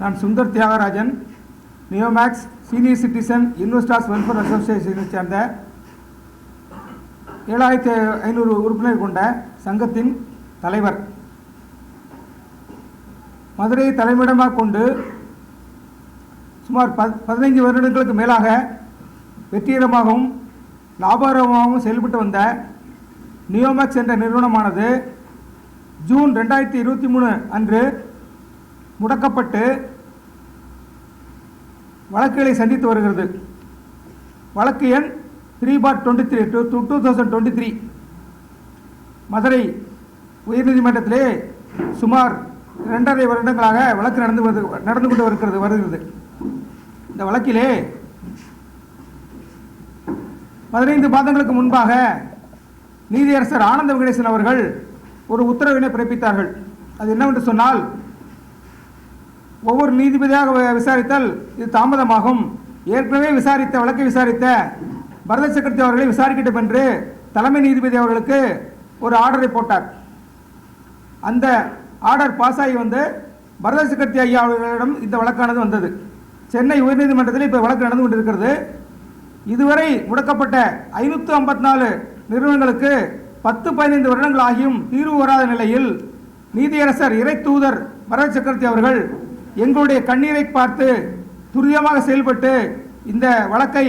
நான் Sundar Thiagarajan Neomax senior citizen investors welfare அசோசியேஷனை சேர்ந்த ஏழாயிரத்தி ஐநூறு உறுப்பினர் கொண்ட சங்கத்தின் தலைவர். மதுரையை தலைமையிடமாக கொண்டு சுமார் பத் பதினைஞ்சு வருடங்களுக்கு மேலாக வெற்றிகரமாகவும் லாபகரமாகவும் செயல்பட்டு வந்த நியோமேக்ஸ் என்ற நிறுவனமானது ஜூன் ரெண்டாயிரத்தி இருபத்தி மூணு அன்று முடக்கப்பட்டு வழக்குகளை சந்தித்து வருகிறது. வழக்கு எண் three bar twenty three two two two thousand twenty three Madurai உயர்நீதிமன்றத்திலே சுமார் இரண்டரை வருடங்களாக வழக்கு நடந்து வருது நடந்து கொண்டு வருகிறது வருகிறது. இந்த வழக்கிலே பதினைந்து மாதங்களுக்கு முன்பாக நீதியரசர் ஆனந்த விகடேசன் அவர்கள் ஒரு உத்தரவினை பிறப்பித்தார்கள். அது என்னவென்று சொன்னால் ஒவ்வொரு நீதிபதியாக விசாரித்தால் விசாரித்தல் இது தாமதமாகும். ஏற்கனவே விசாரித்த வழக்கை விசாரித்த பரத சக்கரவர்த்தி அவர்களை விசாரிக்கட்டும் என்று தலைமை நீதிபதி அவர்களுக்கு ஒரு ஆர்டரை போட்டார். அந்த ஆர்டர் பாஸ் ஆகி வந்து பரத சக்கரவர்த்தி ஐயா அவர்களிடம் இந்த வழக்கானது வந்தது. சென்னை உயர்நீதிமன்றத்தில் இப்போ வழக்கு நடந்து கொண்டிருக்கிறது. இதுவரை முடக்கப்பட்ட ஐநூற்று ஐம்பத்தி நாலு நிறுவனங்களுக்கு பத்து பதினைந்து வருடங்கள் ஆகியும் தீர்வு வராத நிலையில் நீதியரசர் இறை தூதர் பரத சக்கரவர்த்தி அவர்கள் எங்களுடைய கண்ணீரை பார்த்து துரிதமாக செயல்பட்டு இந்த வழக்கை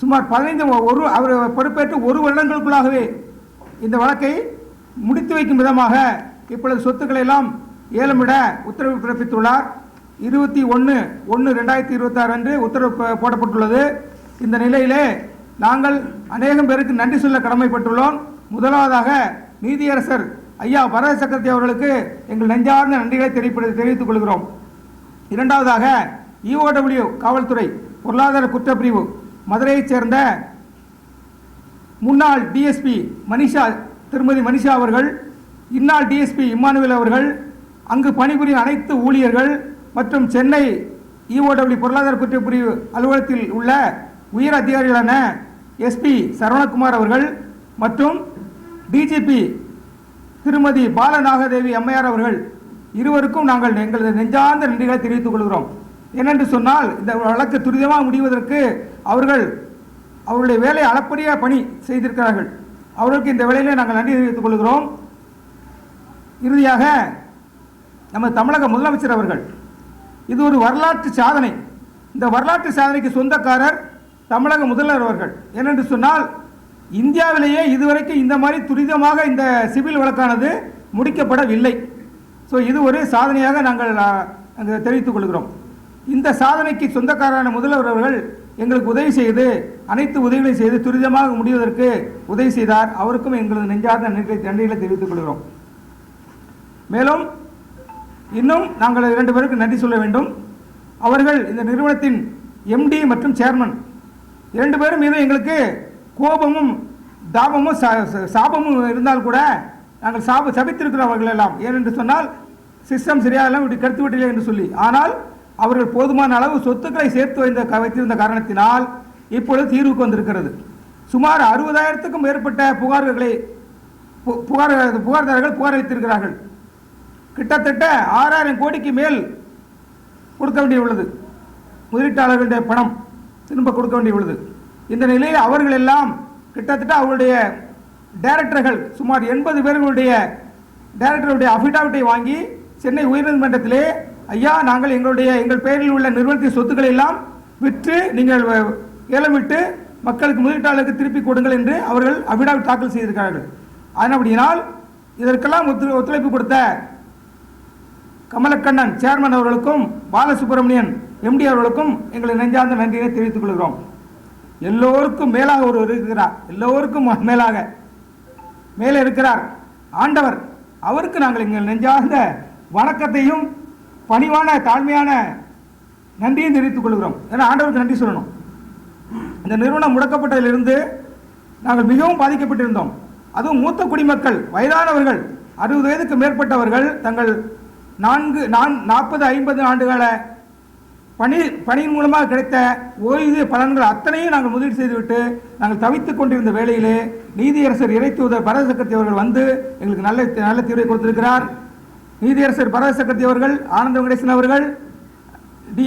சுமார் பதினைந்து ஒரு அவர் பொறுப்பேற்று ஒரு வருடங்களுக்குள்ளாகவே இந்த வழக்கை முடித்து வைக்கும் விதமாக இப்பொழுது சொத்துக்களை எல்லாம் ஏலமிட உத்தரவு பிறப்பித்துள்ளார். இருபத்தி ஒன்று ஒன்று ரெண்டாயிரத்தி இருபத்தாறு அன்று உத்தரவு போடப்பட்டுள்ளது. இந்த நிலையிலே நாங்கள் அநேகம் பேருக்கு நன்றி சொல்ல கடமைப்பட்டுள்ளோம். முதலாவதாக நீதியரசர் ஐயா வர சக்கரவர்த்தி அவர்களுக்கு எங்கள் நெஞ்சார்ந்த நன்றிகளை தெரிவிப்பது தெரிவித்துக் கொள்கிறோம். இரண்டாவதாக இஓடபிள்யூ காவல்துறை பொருளாதார குற்றப்பிரிவு மதுரையைச் சேர்ந்த முன்னாள் டிஎஸ்பி மனிஷா திருமதி மனிஷா அவர்கள் இந்நாள் டிஎஸ்பி இம்மானுவேல் அவர்கள் அங்கு பணிபுரியும் அனைத்து ஊழியர்கள் மற்றும் சென்னை இஓடபிள்யூ பொருளாதார குற்றப்பிரிவு அலுவலகத்தில் உள்ள உயர் அதிகாரிகளான எஸ்பி சரவணகுமார் அவர்கள் மற்றும் டிஜிபி திருமதி பாலநாகதேவி அம்மையார் அவர்கள் இருவருக்கும் நாங்கள் எங்களது நெஞ்சார்ந்த நன்றிகளை தெரிவித்துக் கொள்கிறோம். ஏனென்று சொன்னால் இந்த வழக்கு துரிதமாக முடிவதற்கு அவர்கள் அவருடைய வேலை அளப்பரிய பணி செய்திருக்கிறார்கள். அவர்களுக்கு இந்த வேலையில் நாங்கள் நன்றி தெரிவித்துக் கொள்கிறோம். இறுதியாக நம்ம தமிழக முதலமைச்சர் அவர்கள் இது ஒரு வரலாற்று சாதனை. இந்த வரலாற்று சாதனைக்கு சொந்தக்காரர் தமிழக முதல்வர் அவர்கள். ஏனென்று சொன்னால் இந்தியாவிலேயே இதுவரைக்கும் இந்த மாதிரி துரிதமாக இந்த சிவில் வழக்கானது முடிக்கப்படவில்லை. ஸோ இது ஒரு சாதனையாக நாங்கள் தெரிவித்துக் கொள்கிறோம். இந்த சாதனைக்கு சொந்தக்காரரான முதல்வர் அவர்கள் எங்களுக்கு உதவி செய்து அனைத்து உதவிகளையும் செய்து துரிதமாக முடிவதற்கு உதவி செய்தார். அவருக்கும் எங்களது நெஞ்சார்ந்த நன்றி நன்றிகளை தெரிவித்துக் கொள்கிறோம். மேலும் இன்னும் நாங்கள் இரண்டு பேருக்கு நன்றி சொல்ல வேண்டும். அவர்கள் இந்த நிறுவனத்தின் எம்டி மற்றும் சேர்மன் இரண்டு பேரும் மீது எங்களுக்கு கோபமும் தாபமும் சா- சாபமும் இருந்தால் கூட நாங்கள் சாப சபித்திருக்கிறோம் அவர்கள் எல்லாம் ஏனென்று சொன்னால் சிஸ்டம் சரியாகலாம் இப்படி கருத்து விட்டில்லை என்று சொல்லி. ஆனால் அவர்கள் போதுமான அளவு சொத்துக்களை சேர்த்து வைந்த வைத்திருந்த காரணத்தினால் இப்பொழுது தீர்வுக்கு வந்திருக்கிறது. சுமார் அறுபதாயிரத்துக்கும் மேற்பட்ட புகார்களை பு- புகார் புகார்தாரர்கள் புகார் வைத்திருக்கிறார்கள் கிட்டத்தட்ட ஆறாயிரம் கோடிக்கு மேல் கொடுக்க வேண்டியுள்ளது. முதலீட்டாளர்களுடைய பணம் திரும்ப கொடுக்க வேண்டியுள்ளது. இந்த நிலையில் அவர்கள் எல்லாம் கிட்டத்தட்ட அவருடைய டைரக்டர்கள் சுமார் எண்பது பேர்களுடைய டைரக்டருடைய அஃபிடாவிட்டை வாங்கி சென்னை உயர்நீதிமன்றத்திலே ஐயா நாங்கள் எங்களுடைய எங்கள் பெயரில் உள்ள நிறுவனத்தின் சொத்துக்களை எல்லாம் விற்று நீங்கள் வ- ஏலமிட்டு மக்களுக்கு முதலீட்டாளருக்கு திருப்பி கொடுங்கள் என்று அவர்கள் அஃபிடாவிட் தாக்கல் செய்திருக்கிறார்கள். அதனபடியினால் இதற்கெல்லாம் ஒத்து ஒத்துழைப்பு கொடுத்த கமலக்கண்ணன் சேர்மன் அவர்களுக்கும் பாலசுப்ரமணியன் எம்டி அவர்களுக்கும் எங்களை நெஞ்சார்ந்த நன்றியை தெரிவித்துக் கொள்கிறோம். எல்லோருக்கும் மேலாக ஒருவர் இருக்கிறார். எல்லோருக்கும் மேலாக மேலே இருக்கிறார். ஆண்டவர் அவருக்கு நாங்கள் எங்கள் நெஞ்சார்ந்த வணக்கத்தையும் பணிவான தாழ்மையான நன்றியும் தெரிவித்துக் கொள்கிறோம். ஏன்னா ஆண்டவருக்கு நன்றி சொல்லணும். இந்த நிறுவனம் முடக்கப்பட்டதிலிருந்து நாங்கள் மிகவும் பாதிக்கப்பட்டிருந்தோம். அதுவும் மூத்த குடிமக்கள் வயதானவர்கள் அறுபது வயதுக்கு மேற்பட்டவர்கள் தங்கள் நான்கு நான் நாற்பது ஐம்பது ஆண்டுகால பணி பணியின் மூலமாக கிடைத்த ஓய்வு பலன்கள் அத்தனையும் நாங்கள் முதலீடு செய்துவிட்டு நாங்கள் தவித்துக் கொண்டிருந்த வேளையிலே நீதியரசர் இறைத்தூதர் பரத சக்கரவர்த்தி அவர்கள் வந்து எங்களுக்கு நல்ல நல்ல தீர்வை கொடுத்திருக்கிறார். நீதியரசர் பரத சக்கரவர்த்தி அவர்கள் ஆனந்த வெங்கடேசன் அவர்கள் டி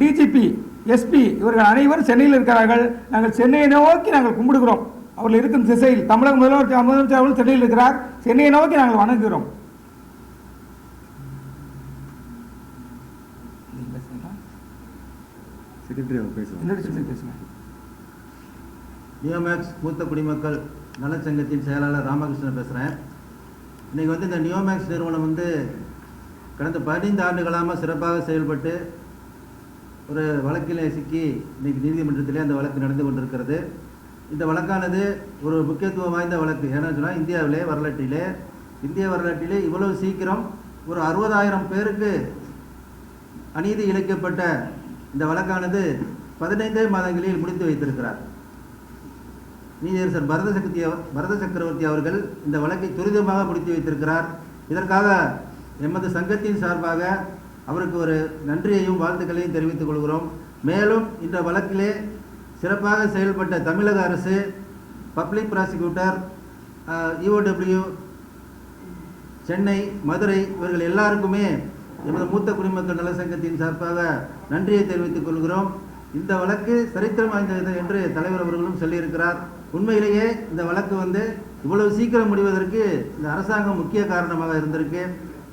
டிஜிபி எஸ்பி இவர்கள் அனைவரும் சென்னையில் இருக்கிறார்கள். நாங்கள் சென்னையை நோக்கி நாங்கள் கும்பிடுகிறோம். அவர்கள் இருக்கும் திசையில் தமிழக முதல்வர் முதலமைச்சர் அவர்கள் சென்னையில் இருக்கிறார். சென்னையை நோக்கி நாங்கள் வணங்குகிறோம். செக்ரட்டரி அவர் பேசுவாங்க நியோமேக்ஸ் மூத்த குடிமக்கள் நலச்சங்கத்தின் செயலாளர் ராமகிருஷ்ணன் பேசுகிறேன் இன்றைக்கி வந்து இந்த நியோமேக்ஸ் நிறுவனம் வந்து கடந்த பதினைந்து ஆண்டுகளாக சிறப்பாக செயல்பட்டு ஒரு வழக்கில் சிக்கி இன்னைக்கு நீதிமன்றத்திலே அந்த வழக்கு நடந்து கொண்டிருக்கிறது. இந்த வழக்கானது ஒரு முக்கியத்துவம் வாய்ந்த வழக்கு. ஏன்னு சொன்னால் இந்தியாவிலே வரலாற்றிலே இந்திய வரலாற்றிலே இவ்வளவு சீக்கிரம் ஒரு அறுபதாயிரம் பேருக்கு அநீதி இழைக்கப்பட்ட இந்த வழக்கானது பதினைந்தே மாதங்களில் முடித்து வைத்திருக்கிறார். நீதியரசர் பரத சக்தி பரத சக்கரவர்த்தி அவர்கள் இந்த வழக்கை துரிதமாக முடித்து வைத்திருக்கிறார். இதற்காக எமது சங்கத்தின் சார்பாக அவருக்கு ஒரு நன்றியையும் வாழ்த்துக்களையும் தெரிவித்துக் கொள்கிறோம். மேலும் இந்த வழக்கிலே சிறப்பாக செயல்பட்ட தமிழக அரசு public prosecutor EOW Chennai Madurai இவர்கள் எல்லாருக்குமே எமது மூத்த குடிமக்கள் நல சங்கத்தின் சார்பாக நன்றியை தெரிவித்துக் கொள்கிறோம். இந்த வழக்கு சரித்திரம் வாய்ந்தது என்று தலைவர் அவர்களும் சொல்லியிருக்கிறார். உண்மையிலேயே இந்த வழக்கு வந்து இவ்வளவு சீக்கிரம் முடிவதற்கு இந்த அரசாங்கம் முக்கிய காரணமாக இருந்திருக்கு.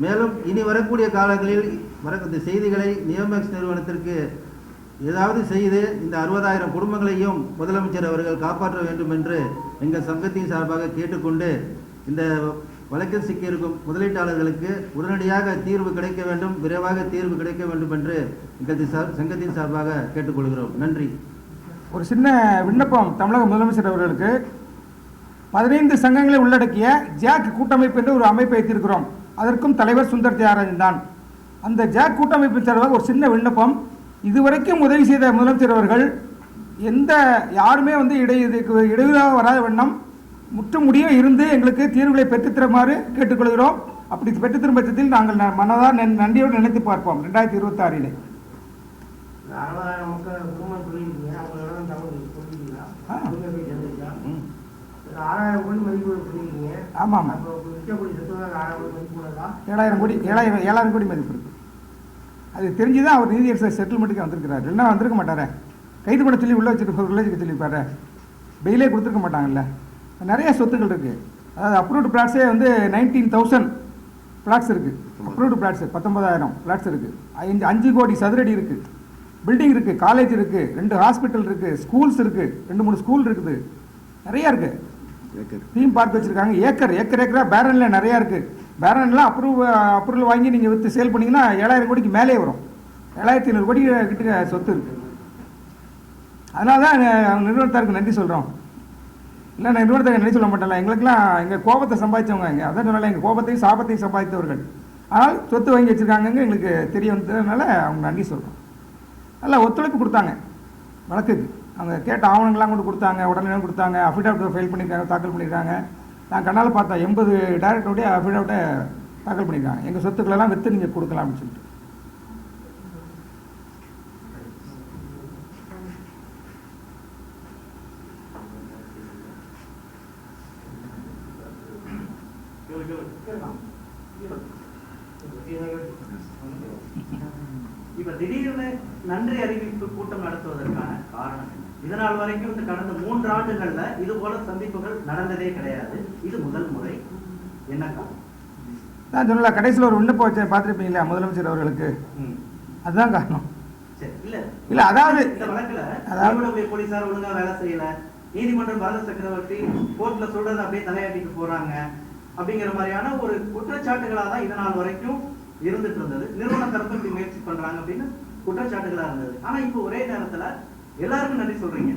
மேலும் இனி வரக்கூடிய காலங்களில் வர இந்த செய்திகளை நியோமேக்ஸ் நிறுவனத்திற்கு ஏதாவது செய்து இந்த அறுபதாயிரம் குடும்பங்களையும் முதலமைச்சர் அவர்கள் காப்பாற்ற வேண்டும் என்று எங்கள் சங்கத்தின் சார்பாக கேட்டுக்கொண்டு இந்த வழக்கில் சிக்கியிருக்கும் முதலீட்டாளர்களுக்கு உடனடியாக தீர்வு கிடைக்க வேண்டும் விரைவாக தீர்வு கிடைக்க வேண்டும் என்று எங்கள் சார் சங்கத்தின் சார்பாக கேட்டுக்கொள்கிறோம். நன்றி. ஒரு சின்ன விண்ணப்பம் தமிழக முதலமைச்சர் அவர்களுக்கு. பதினைந்து சங்கங்களை உள்ளடக்கிய ஜாக் கூட்டமைப்பு என்று ஒரு அமைப்பை வைத்திருக்கிறோம். அதற்கும் தலைவர் சுந்தர் தியாகராஜன் தான். அந்த ஜாக் கூட்டமைப்பின் சார்பாக ஒரு சின்ன விண்ணப்பம். இதுவரைக்கும் உதவி செய்த முதலமைச்சர் அவர்கள் எந்த யாருமே வந்து இடை இடையூறாக வராத வண்ணம் முற்றும் முடிய இருந்து எங்களுக்கு தீர்வுகளை பெற்றுத்தருமாறு கேட்டுக்கொள்கிறோம். அப்படி பெற்றுத்தரும் பட்சத்தில் நாங்கள் நன்- நன்றியோடு நினைத்து பார்ப்போம். ரெண்டாயிரத்தி இருபத்தி ஆறிலே இந்த அறுபதாயிரம் மக்கள் குடும்பம் சொல்லியிருக்கீங்க. அவங்களோட தகவல் சொல்லிட்டீங்களா ஆ. அவங்க போய் சேர்ந்துருக்கா ம். ஒரு ஆறாயிரம் கோடி மதிப்பு சொல்லியிருக்கீங்க. ஆமாம். ஏழாயிரம் கோடி ஏழாயிரம் ஏழாயிரம் கோடி மதிப்பு இருக்கு. அது தெரிஞ்சு தான் அவர் நீதியரசர் செட்டில்மெண்ட்டுக்கு வந்திருக்கிறார். இல்லைன்னா வந்திருக்க மாட்டாரே. கைது பண்ண சொல்லி உள்ளே வச்சுட்டு வச்சுக்க சொல்லியிருப்பாரு. பெயிலே கொடுத்துருக்க மாட்டாங்கல்ல. நிறைய சொத்துக்கள் இருக்குது அதாவது அப்ரூவ்டு பிளாட்ஸே வந்து நைன்டீன் தௌசண்ட் பிளாட்ஸ் இருக்குது அப்ரூவ்டு பிளாட்ஸ் பத்தொன்பதாயிரம் பிளாட்ஸ் இருக்குது அஞ்சு அஞ்சு கோடி சதுரடி இருக்குது பில்டிங் இருக்குது காலேஜ் இருக்குது ரெண்டு ஹாஸ்பிட்டல் இருக்குது ஸ்கூல்ஸ் இருக்குது ரெண்டு மூணு ஸ்கூல் இருக்குது. நிறையா இருக்குது தீம் பார்க் வச்சிருக்காங்க. ஏக்கர் ஏக்கர் ஏக்கரா பேரன்ல நிறையா இருக்கு. பேரன்லாம் அப்ரூவ் அப்ரூவல் வாங்கி நீங்கள் விற்று சேல் பண்ணீங்கன்னா ஏழாயிரம் கோடிக்கு மேலே வரும். ஏழாயிரத்தி ஐநூறு கோடி கிட்ட சொத்து இருக்கு. அதனால தான் நிறுவனத்தாருக்கு நன்றி சொல்கிறோம் இல்லை நான் இன்னொருத்தர் நன்றி சொல்ல மாட்டேன்ல. எங்களுக்கெல்லாம் எங்கள் கோபத்தை சம்பாதிச்சவங்க இங்கே. அதான் சொன்னால எங்கள் கோபத்தையும் சாபத்தையும் சம்பாதித்தவர்கள். ஆனால் சொத்து வாங்கி வச்சுருக்காங்கங்க எங்களுக்கு தெரிய வந்ததுனால அவங்க நன்றி சொல்கிறோம் நல்லா ஒத்துழைப்பு கொடுத்தாங்க. வழக்குக்கு. அவங்க கேட்ட ஆவணங்கள்லாம் கொண்டு கொடுத்தாங்க உடனே கொடுத்தாங்க அஃபிடாவிட் ஃபைல் பண்ணியிருக்காங்க தாக்கல் பண்ணியிருக்காங்க நான் கண்ணால் பார்த்தேன் எண்பது டேரக்டருடைய அஃபிடாவிட்டை தாக்கல் பண்ணியிருக்காங்க எங்கள் சொத்துக்களெல்லாம் விற்று நீங்கள் கொடுக்கலாம் அப்படின்னு சொல்லிட்டு கேட்கலாம் இப்ப திடீர்னு நன்றி அறிவிப்பு கூட்டம் நடத்துவதற்கான காரணம் என்ன இதனால் வரைக்கும் இந்த கடந்த மூன்று ஆண்டுகள்ல இது போல சந்திப்புகள் நடந்ததே கிடையாது இது முதல் முறை என்ன காரணம் நான் சொன்னல கடைசியில் ஒரு விண்ணப்பம் வச்சேன் பார்த்துருப்பீங்களா முதலமைச்சர் அவர்களுக்கு. அதுதான் காரணம். இல்ல. அதாவது போலீசார் ஒழுங்கா வேலை செய்யல. நீதிமன்றம் பாரத சக்கரவர்த்தி கோர்ட்ல சொல்றதை அப்படியே தலையாட்டிட்டு போறாங்க. அப்படிங்கிற மாதிரியான ஒரு குற்றச்சாட்டுகளா தான் இதனால் வரைக்கும் இருந்துட்டு இருந்தது. நிறுவன தரப்பு முயற்சி பண்றாங்க அப்படின்னு குற்றச்சாட்டுகளா இருந்தது. ஆனா இப்போ ஒரே நேரத்துல எல்லாருக்கும் நன்றி சொல்றீங்க.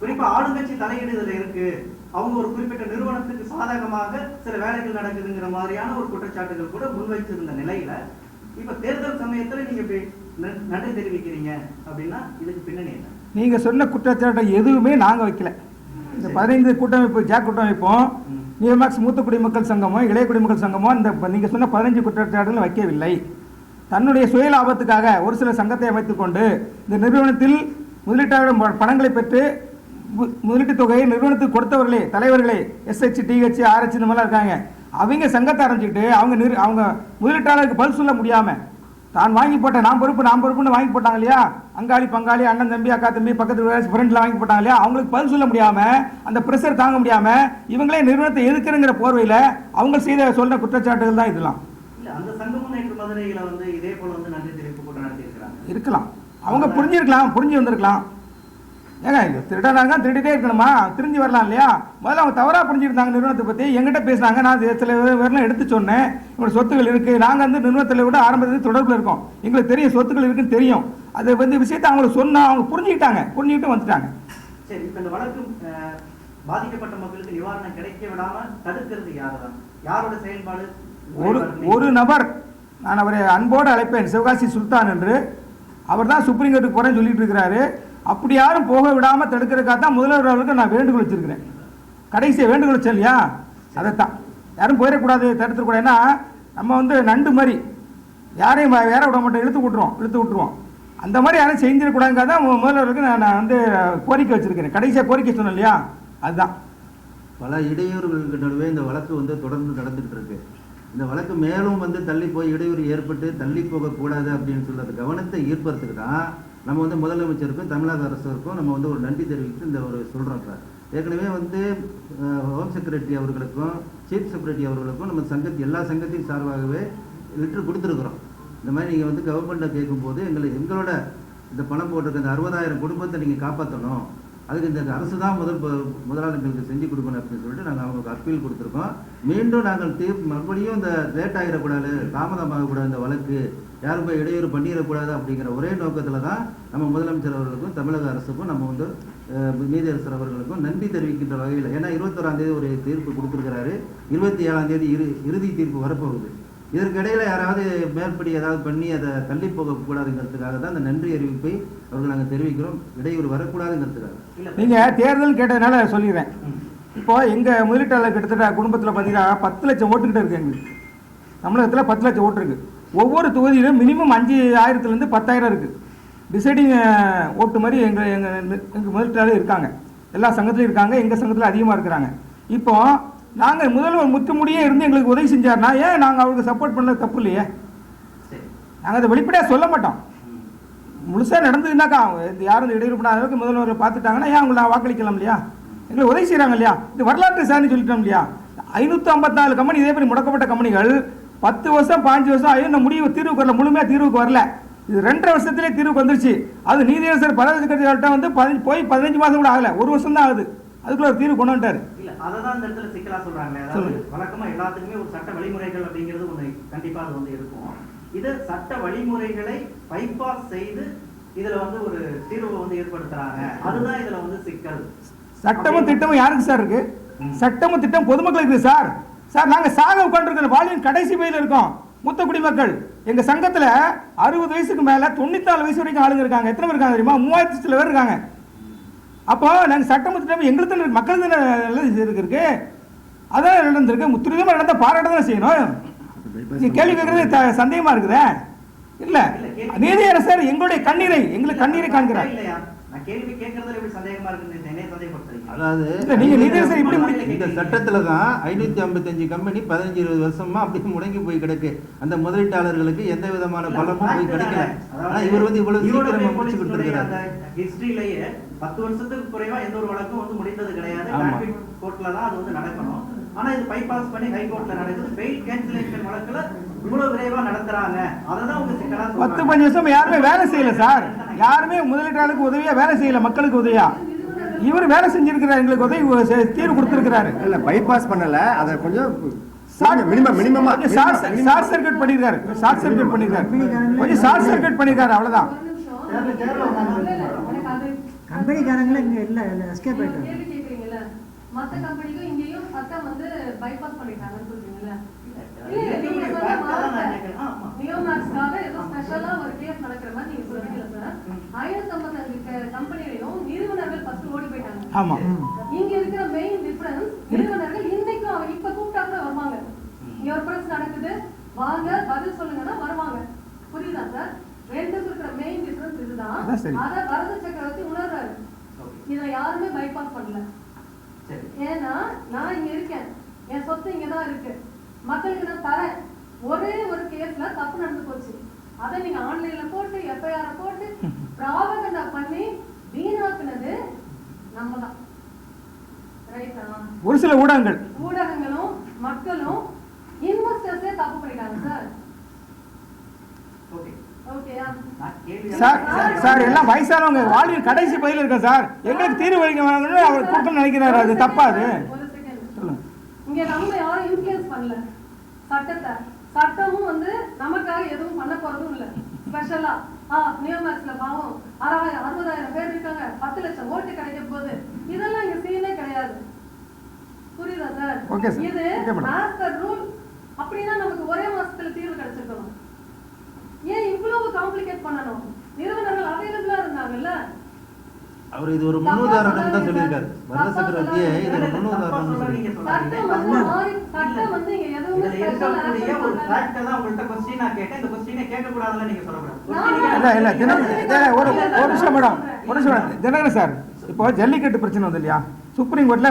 குறிப்பா ஆளுங்கட்சி தலையீடுதல் இருக்கு. அவங்க ஒரு குறிப்பிட்ட நிறுவனத்துக்கு சாதகமாக சில வேலைகள் நடக்குதுங்கிற மாதிரியான ஒரு குற்றச்சாட்டுகள் கூட முன்வைச்சிருந்த நிலையில இப்ப தேர்தல் சமயத்துல நீங்க இப்படி நன்றி தெரிவிக்கிறீங்க அப்படின்னா இதுக்கு பின்னணி என்ன? நீங்கள் சொன்ன குற்றச்சாட்டை எதுவுமே நாங்கள் வைக்கல. இந்த பதினைந்து கூட்டமைப்பு ஜாக் கூட்டமைப்பும். நியமாக்ஸ் மூத்த குடிமக்கள் சங்கமோ இளைய குடிமக்கள் சங்கமோ இந்த நீங்கள் சொன்ன பதினஞ்சு குற்றச்சாட்டுகள் வைக்கவில்லை. தன்னுடைய சுய லாபத்துக்காக ஒரு சில சங்கத்தை அமைத்துக்கொண்டு இந்த நிறுவனத்தில் முதலீட்டாளர்களிடம் ப- பணங்களை பெற்று முதலீட்டு தொகையை நிறுவனத்துக்கு கொடுத்தவர்களே தலைவர்களே எஸ்ஹெச் டிஹெச் ஆர்ஹெச் இந்த மாதிரிலாம் இருக்காங்க. அவங்க சங்கத்தை ஆரம்பிச்சுக்கிட்டு அவங்க நிறு அவங்க முதலீட்டாளருக்கு பதில் சொல்ல முடியாமல் தான் வாங்கி போட்ட நான் பொறுப்பு நான் பொறுப்புன்னு வாங்கி போட்டாங்க இல்லையா? அங்காளி பங்காளி அண்ணன் தம்பி அக்கா தம்பி பக்கத்து ஃப்ரெண்டில் வாங்கி போட்டாங்க இல்லையா? அவங்களுக்கு பதில் சொல்ல முடியாமல் அந்த ப்ரெஷர் தாங்க முடியாமல் இவங்களே நிறுவனத்தை எதுக்குறங்கிற போர்வையில் அவங்க செய்த சொல்ற குற்றச்சாட்டுகள் தான் இதெல்லாம். இருக்கலாம். அவங்க புரிஞ்சிருக்கலாம் புரிஞ்சு வந்திருக்கலாம். ஏங்க இந்த திருடனாங்க திருடிட்டே இருக்கணுமா? திரும்பி வரலாம் இல்லையா? முதல்ல அவங்க தவறாக புரிஞ்சிருந்தாங்க நிறுவனத்தை பற்றி எங்கிட்ட பேசினாங்க. நான் இது சில விவரம் எடுத்து சொன்னேன். இவங்க சொத்துக்கள் இருக்குது நாங்கள் வந்து நிறுவனத்தில் விட ஆரம்பத்தில் தொடர்பில் இருக்கோம். எங்களுக்கு தெரியும் சொத்துக்கள் இருக்குன்னு தெரியும். அது வந்து விஷயத்தை அவங்களுக்கு சொன்னால் அவங்க புரிஞ்சுக்கிட்டாங்க. புரிஞ்சுக்கிட்டு வந்துட்டாங்க. சரி இப்ப இந்த வழக்கு பாதிக்கப்பட்ட மக்களுக்கு நிவாரணம் கிடைக்க விடாம தடுக்கிறது யாருதான் யாரோட செயல்பாடு? ஒரு ஒரு நபர். நான் அவரை அன்போடு அழைப்பேன். சிவகாசி சுல்தான் என்று. அவர் தான் சுப்ரீம் கோர்ட்டுக்கு போகிறேன்னு சொல்லிட்டு இருக்கிறாரு. அப்படி யாரும் போக விடாமல் தடுக்கிறதுக்காக தான் முதல்வர் அவர்களுக்கு நான் வேண்டுகோள் வச்சிருக்கிறேன். கடைசியை வேண்டுகோள் வச்சேன் இல்லையா? அதைத்தான். யாரும் போயிடக்கூடாது தடுத்துக்கூடாது ஏன்னா நம்ம வந்து நண்டு மாதிரி யாரையும் வேற விட மாட்டோம். இழுத்து விட்டுருவோம் இழுத்து விட்டுருவோம். அந்த மாதிரி யாரும் செஞ்சிடக்கூடாதுக்காக தான் முதல்வருக்கு நான் நான் வந்து கோரிக்கை வச்சிருக்கிறேன். கடைசியாக கோரிக்கை சொன்னேன் இல்லையா? அதுதான். பல இடையூறுகளுக்கு நடுவே இந்த வழக்கு வந்து தொடர்ந்து நடந்துகிட்டு இருக்கு. இந்த வழக்கு மேலும் வந்து தள்ளி போய் இடையூறு ஏற்பட்டு தள்ளி போகக்கூடாது அப்படின்னு சொல்றது கவனத்தை ஈர்ப்பதற்கு தான் நம்ம வந்து முதலமைச்சருக்கும் தமிழக அரசுக்கும் நம்ம வந்து ஒரு நன்றி தெரிவித்து இந்த ஒரு சொல்கிறோம் சார். ஏற்கனவே வந்து ஹோம் செக்ரட்டரி அவர்களுக்கும் சீஃப் செக்ரட்டரி அவர்களுக்கும் நம்ம சங்கத்து எல்லா சங்கத்தையும் சார்பாகவே லெட்டர் கொடுத்துருக்குறோம். இந்த மாதிரி நீங்கள் வந்து கவர்மெண்ட்டை கேட்கும்போது எங்களை எங்களோட இந்த பணம் போட்டிருக்க இந்த அறுபதாயிரம் குடும்பத்தை நீங்கள் காப்பாற்றணும் அதுக்கு இந்த அரசு தான் முதல் முதலாளர்களுக்கு முதலாளிகளுக்கு செஞ்சு கொடுக்கணும் அப்படின்னு சொல்லிட்டு நாங்கள் அவங்களுக்கு அப்பீல் கொடுத்துருக்கோம். மீண்டும் நாங்கள் தீர்ப்பு மறுபடியும் இந்த லேட் ஆகிடக்கூடாது தாமதமாகக்கூடாது இந்த வழக்கு. யாரும் போய் இடையூறு பண்ணிடக்கூடாது அப்படிங்கிற ஒரே நோக்கத்தில் தான் நம்ம முதலமைச்சர் அவர்களுக்கும் தமிழக அரசுக்கும் நம்ம வந்து அஹ், நீதியரசர் அவர்களுக்கும் நன்றி தெரிவிக்கின்ற வகையில் ஏன்னா இருபத்தொராம் தேதி ஒரு தீர்ப்பு கொடுத்துருக்கிறாரு. இருபத்தி ஏழாம் தேதி இறு இறுதி தீர்ப்பு வரப்போகுது. இதற்கிடையில யாராவது மேற்படி ஏதாவது பண்ணி அதை தள்ளி போகக்கூடாதுங்கிறதுக்காக தான் அந்த நன்றி அறிவிப்பை அவர்கள் நாங்கள் தெரிவிக்கிறோம். இடையூறு வரக்கூடாதுங்கிறதுக்காக. நீங்கள் தேர்தல் கேட்டதுனால சொல்லிடுறேன். இப்போ எங்கள் முதலீட்டாளர் கிட்டத்தட்ட குடும்பத்தில் பார்த்தீங்கன்னா பத்து லட்சம் ஓட்டுக்கிட்ட இருக்கு எங்களுக்கு. தமிழகத்தில் பத்து லட்சம் ஓட்டு இருக்கு. ஒவ்வொரு தொகுதியிலும் மினிமம் அஞ்சு ஆயிரத்துலேருந்து பத்தாயிரம் இருக்குது டிசைடிங் ஓட்டு மாதிரி எங்கள் எங்கள் எங்கள் முதலீட்டாளர் இருக்காங்க. எல்லா சங்கத்துலையும் இருக்காங்க எங்கள் சங்கத்தில் அதிகமாக இருக்கிறாங்க. இப்போ நாங்கள் முதல்வர் முற்றுமுடியே இருந்து எங்களுக்கு உதவி செஞ்சார்னா ஏன் நாங்கள் அவருக்கு சப்போர்ட் பண்ணது தப்பு இல்லையே? நாங்கள் அதை வெளிப்படையாக சொல்ல மாட்டோம். முழுசாக நடந்ததுனாக்கா யாரும் இந்த இடையூறு பண்ணாத அளவுக்கு முதல்வரை பார்த்துட்டாங்கன்னா ஏன் அவங்களை வாக்களிக்கலாம் இல்லையா? எங்களுக்கு உதவி செய்கிறாங்க இல்லையா? இது வரலாற்று சார்ந்து சொல்லிட்டோம் இல்லையா? ஐநூற்றி ஐம்பத்தாலு கம்பெனி இதே மாதிரி முடக்கப்பட்ட கம்பெனிகள் பத்து வருஷம் பாஞ்சு வருஷம் ஆகி இந்த முடிவு தீர்வுக்கு வரல முழுமையாக தீர்வுக்கு வரல. இது ரெண்டரை வருஷத்திலே தீர்வுக்கு வந்துருச்சு. அது நீதியரசர் பரவ கட்சிகள்கிட்ட வந்து பதினஞ்சு போய் பதினஞ்சு மாதம் கூட ஆகல. ஒரு வருஷம் தான் ஆகுது. அதுக்குள்ள ஒரு தீர்வு கொண்டு வந்துட்டாரு. இல்ல அததான் இந்த இடத்துல சிக்கலா சொல்றாங்களே. அதாவது சொல்லுங்க. வழக்கமா எல்லாத்துக்குமே ஒரு சட்ட வழிமுறைகள் அப்படிங்கிறது ஒண்ணு கண்டிப்பா அது வந்து இருக்கும். இது சட்ட வழிமுறைகளை பைபாஸ் செய்து இதுல வந்து ஒரு தீர்வை வந்து ஏற்படுத்துறாங்க. அதுதான் இதுல வந்து சிக்கல். சட்டமும் திட்டமும் யாருக்கு சார் இருக்கு? சட்டமும் திட்டம் பொதுமக்களுக்கு சார். சார் நாங்க சாக உட்காந்துருக்கிற பாலியன் கடைசி பையில இருக்கோம். மூத்த குடிமக்கள் எங்க சங்கத்துல அறுபது வயசுக்கு மேல தொண்ணூத்தாலு வயசு வரைக்கும் ஆளுங்க இருக்காங்க. எத்தனை பேர் இருக்காங்க தெரியுமா? மூவாயிரத்தி சில பேர் இருக்காங்க. அப்போ நாங்க சட்டமும் திட்டம் எங்களுக்கு தானே மக்களுக்கு தானே இருக்கு. அதான் நடந்திருக்கு. துரிதமா நடந்த பாராட்ட தானே செய்யணும். நீ கேள்வி கேட்கறது த- சந்தேகமா இருக்குதே? இல்ல. நீதியரசர் எங்களுடைய கண்ணீரை எங்களுக்கு கண்ணீரை காண்கிறார். இந்த சட்டத்துல தான் ஐநூத்தி ஐம்பத்தஞ்சு கம்பெனி பதினஞ்சு இருபது வருஷமா அப்படியே முடங்கி போய் கிடக்கு. அந்த முதலீட்டாளர்களுக்கு எந்த விதமான பலமும் போய் கிடைக்கல. ஆனா இவர் வந்து இவ்வளவு சீக்கிரமா முடிச்சு கொடுத்துருக்கிறாரு. ஹிஸ்டரியிலேயே பத்து வருஷத்துக்கு குறைவா எந்த ஒரு வழக்கும் வந்து முடிந்தது கிடையாது. கோர்ட்ல தான் அது வந்து நடக்கணும். ஆனா இது பைபாஸ் பண்ணி ஹை கோர்ட்ல நடக்குது. பெயில் கேன்சலேஷன் வழக்குல இவ்வளவு விரைவா நடத்துறாங்க. அததான் உங்க சிக்கலா பத்து. பஞ்சு வருஷம் யாருமே வேலை செய்யல சார். யாருமே முதலீட்டாளருக்கு உதவியா வேலை செய்யல மக்களுக்கு உதவியா? இவர் வேலை செஞ்சிருக்கிறார் எங்களுக்கு உதவி செ- தீர்வு கொடுத்திருக்கிறாரு. இல்ல பைபாஸ் பண்ணல அதை கொஞ்சம் ஷார்ட் சர்க்யூட் பண்ணிருக்காரு. ஷார்ட் சர்க்யூட் பண்ணிருக்காரு. கொஞ்சம் ஷார்ட் சர்க்யூட் பண்ணிருக்காரு அவ்வளவுதான். கம்பெனிக்காரங்களும் இங்க இல்ல இல்ல எஸ்கேப் ஆயிட்டாங்க. மத்த கம்பெனிக்கும் இங்கேயும் சட்டம் வந்து bypass பண்ணிட்டாங்கன்னு சொல்றீங்கல்ல? நியோமாக்ஸ்க்காக ஏதோ ஆ ஒரு case நடக்கிற மாதிரி நீங்க சொல்றீங்கல்ல சார்? ஐநூத்தம்பத்தஞ்சு க- கம்பெனிலையும் நிறுவனர்கள் first ஓடி போயிட்டாங்க. ஆமா. இங்க இருக்கிற மெயின் டிஃபரன்ஸ் நிறுவனர்கள் இன்னைக்கும் அவங்க இப்ப கூப்பிட்டா கூட வருவாங்க. இங்க ஒரு பிரச்சனை நடக்குது. வாங்க பதில் சொல்லுங்கன்னா வருவாங்க. புரியுதா சார் ரெண்டுக்கும் இருக்கிற மெயின் டிஃபரன்ஸ் இதுதான். அத பரத சக்கரவர்த்தி உணர்றாரு. இதை யாருமே பைபாஸ் பண்ணல. சரி. ஏன்னா நான் இங்க இருக்கேன். என் சொத்து இங்க தான் இருக்கு. மக்களுக்கு நான் தரேன். ஒரே ஒரு கேஸ்ல தப்பு நடந்து போச்சு. அதை நீங்க ஆன்லைன்ல போட்டு எஃப்ஐஆர் போட்டு பிராபகண்டா பண்ணி வீணாக்குனது நம்ம தான் ரைட்டா ஒரு சில ஊடகங்கள். ஊடகங்களும் மக்களும் இன்வெஸ்டர்ஸே தப்பு பண்ணிட்டாங்க சார் ஓகே சார் சார், எல்லாம் வயசானவங்க வாழ்வின் கடைசி பகுதியில் இருக்கோம் சார் எங்களுக்கு தீர்வு வைக்க வேணும்னு அவர் கொடுக்கணும்னு நினைக்கிறாரு. அது தப்பா அது? ஒரு செகண்ட் சொல்லுங்க. இங்க நம்ம யாரும் இன்ஃப்ளூயன்ஸ் பண்ணல. சட்டத்தை சட்டமும் வந்து நமக்காக எதுவும் பண்ண போறதும் இல்ல. ஸ்பெஷலா ஆ நியோமேக்ஸ்ல பாவம். அறாயிரம் அறுபதாயிரம் பேர் இருக்காங்க. பத்து லட்சம் ஓட்டு கிடைக்க போகுது. இதெல்லாம் இங்க சீனே கிடையாது. புரியுதா சார். இது. மாஸ்டர் ரூல் அப்படின்னா நமக்கு ஒரே மாசத்துல தீர்வு கிடைச்சிருக்கணும். ஏன் இவ்வளவு காம்ப்ளிகேட் பண்ணணும்? நிறுவனங்கள் அவைலபிளா இருந்தாங்கல்ல? அவர் இது ஒரு முன்னுதாரணம் தான் சொல்லியிருக்காரு. வரத சக்கரவர்த்தியே இது ஒரு முன்னுதாரணம் நீங்க இருக்கக்கூடிய ஒரு fact தான் உங்கள்ட்ட question நான் கேட்டேன். இந்த question ஐ கேட்கக்கூடாதுன்னு நீங்க சொல்லக்கூடாது. நான் question இல்ல இல்ல தினம் இல்ல, ஒரு ஒரு நிமிஷம் மேடம். ஒரு நிமிஷம். தினகரன் சார் இப்போ ஜல்லிக்கட்டு பிரச்சனை வந்து இல்லையா? சுப்ரீம் கோர்ட்ல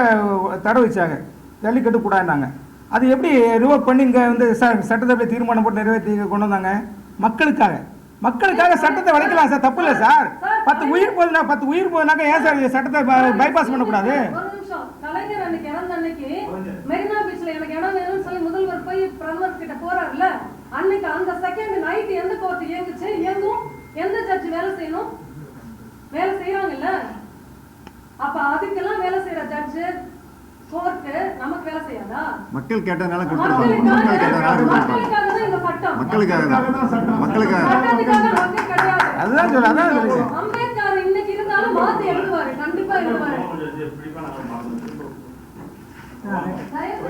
தடை வச்சாங்க. ஜல்லிக்கட்டு கூடாதுனாங்க அது எப்படி ரிவோக் பண்ணி இங்க வந்து ச- சட்டத்தை எப்படி தீர்மானம் போட்டு நிறைவேற்றி கொண்டு வந்தாங்க? மக்களுக்காக. மக்களுக்காக சட்டத்தை வளைக்கலாம் சார். தப்பு இல்லை சார். பத்து உயிர் போகுதுன்னா பத்து உயிர் போகுதுனாக்கா ஏன் சார் சட்டத்தை பைபாஸ் பண்ணக்கூடாது? போய் பிரதமர் கிட்ட போறாருல அன்னைக்கு அந்த செகண்ட் நைட் எந்த கோர்ட் இயங்குச்சு? இயங்கும். எந்த ஜட்ஜ் வேலை செய்யணும்? வேலை செய்யறாங்கல்ல? அப்ப அதுக்கெல்லாம் வேலை செய்யற ஜட்ஜ் நமக்கு வேலை செய்யாதா? மக்கள் மக்களுக்காக இந்த சட்டம். மக்களுக்காக மக்களுக்காக சொல்ல அதான் அம்பேத்கர் இன்னைக்கு இருந்தாலும் மாத்தி எழுதுவாரு கண்டிப்பா எழுதுவாரு. தயவு